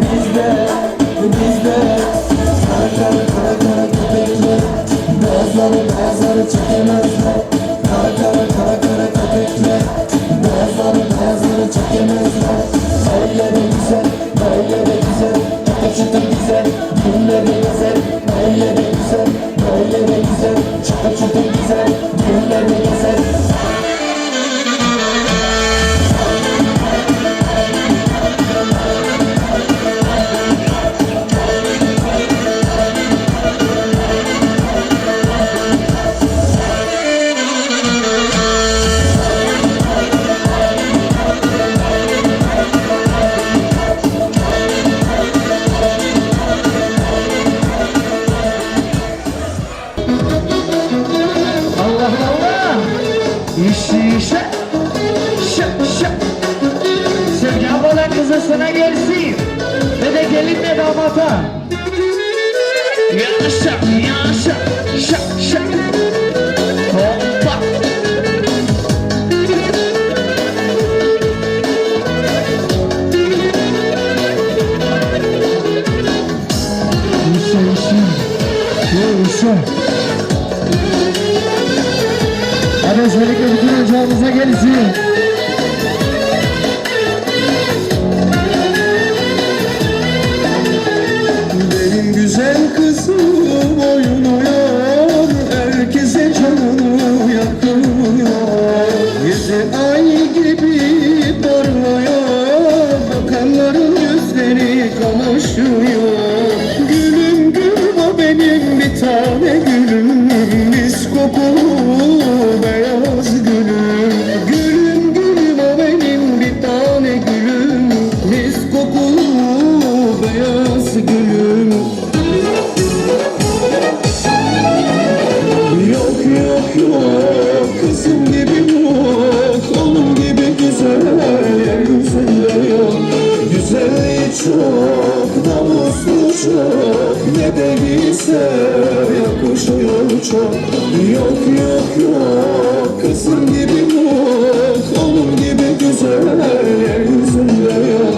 bizde, bizde Kara kara kara kara köpekler Beyazları beyazları çekemezler Şöyle bütün ocağımıza gelsin. Benim güzel kızım oynuyor, herkese canını yakıyor. Yüzü ay gibi parlıyor, bakanların yüzleri kamaşıyor. Gülüm gülüm o benim bir tane gülüm, mis kokulu bize yakışıyor çok Yok yok yok kızım gibi yok Oğlum gibi güzel yüzünde yok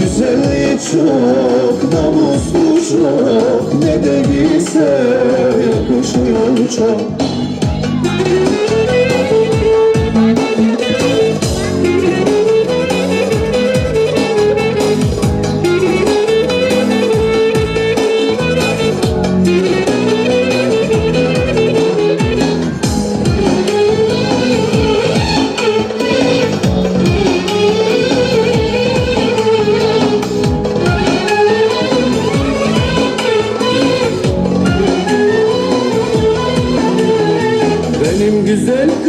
Güzelliği çok namuslu çok Ne de bize yakışıyor çok güzel.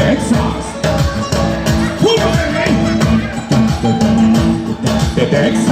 exhaust. Who the Texas.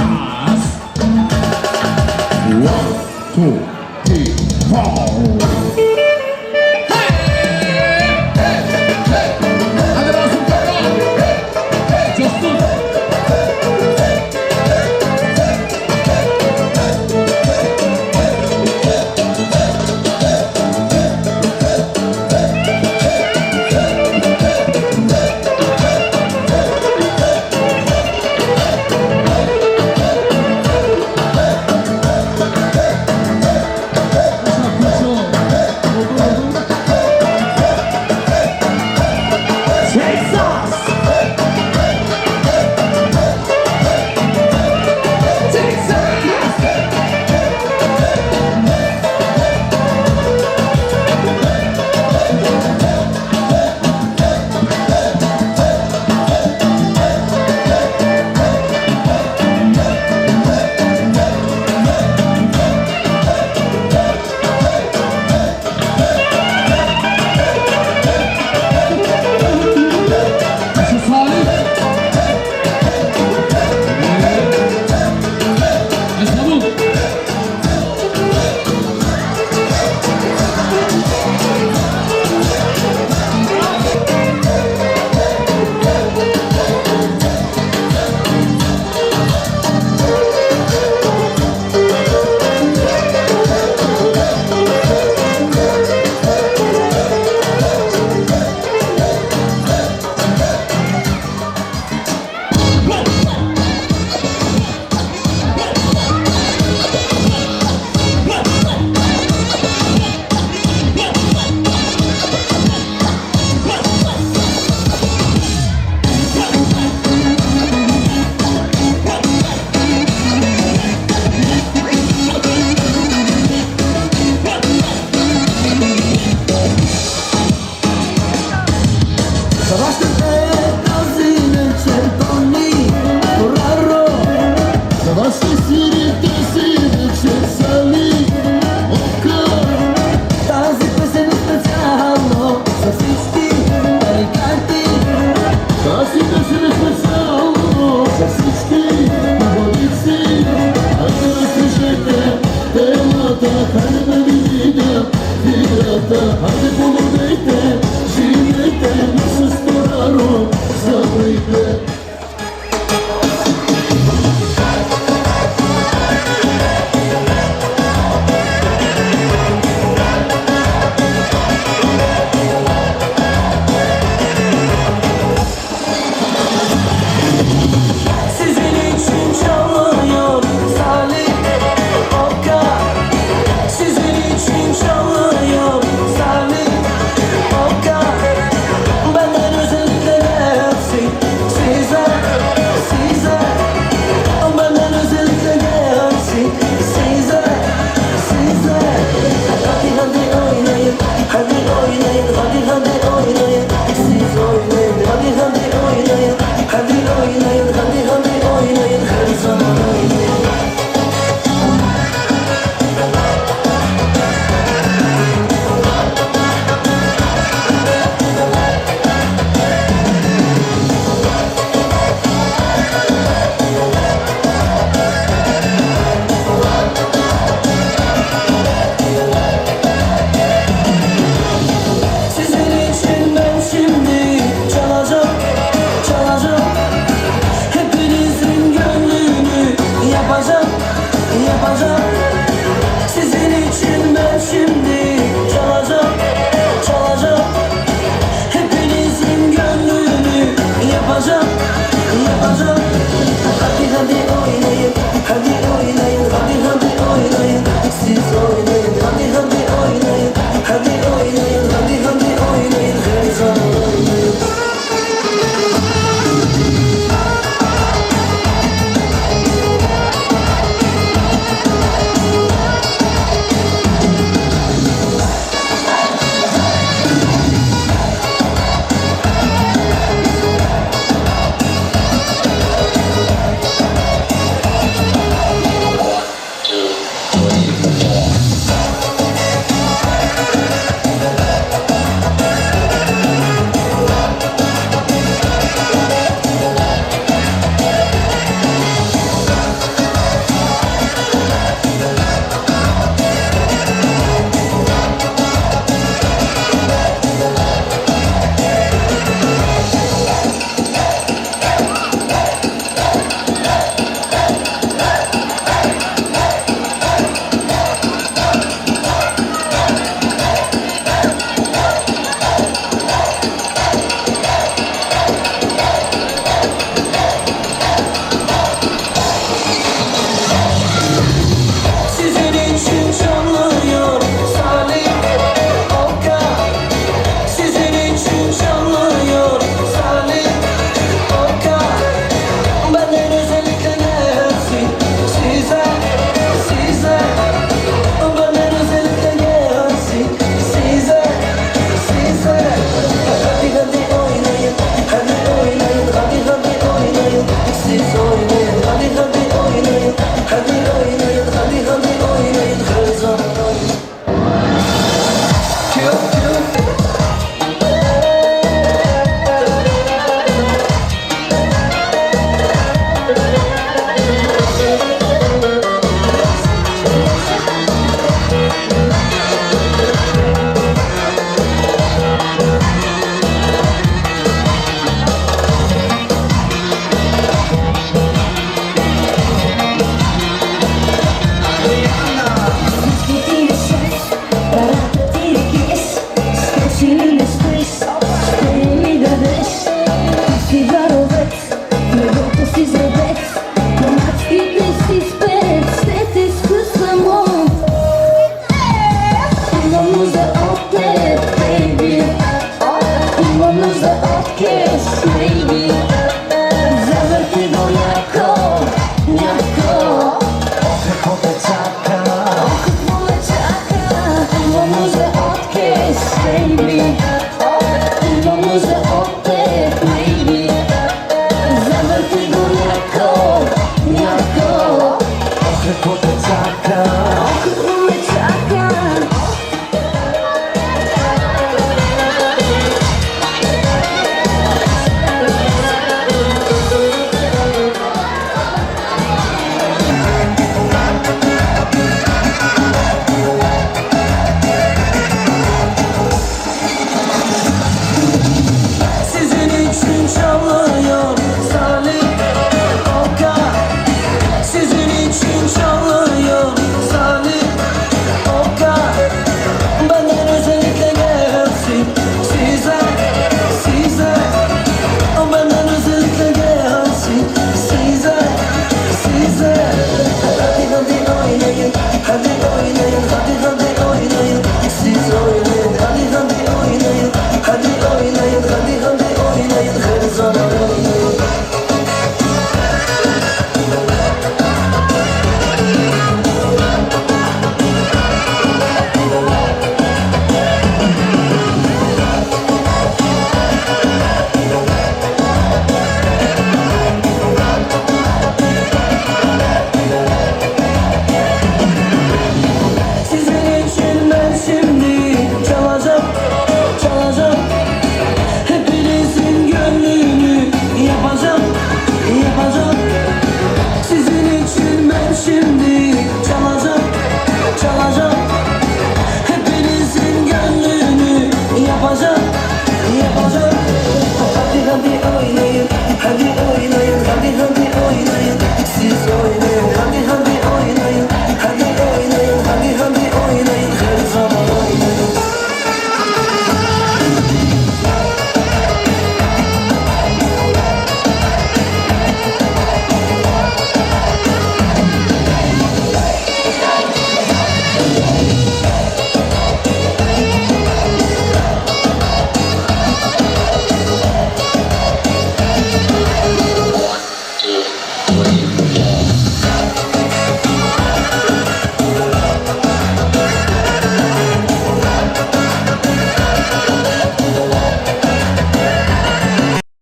to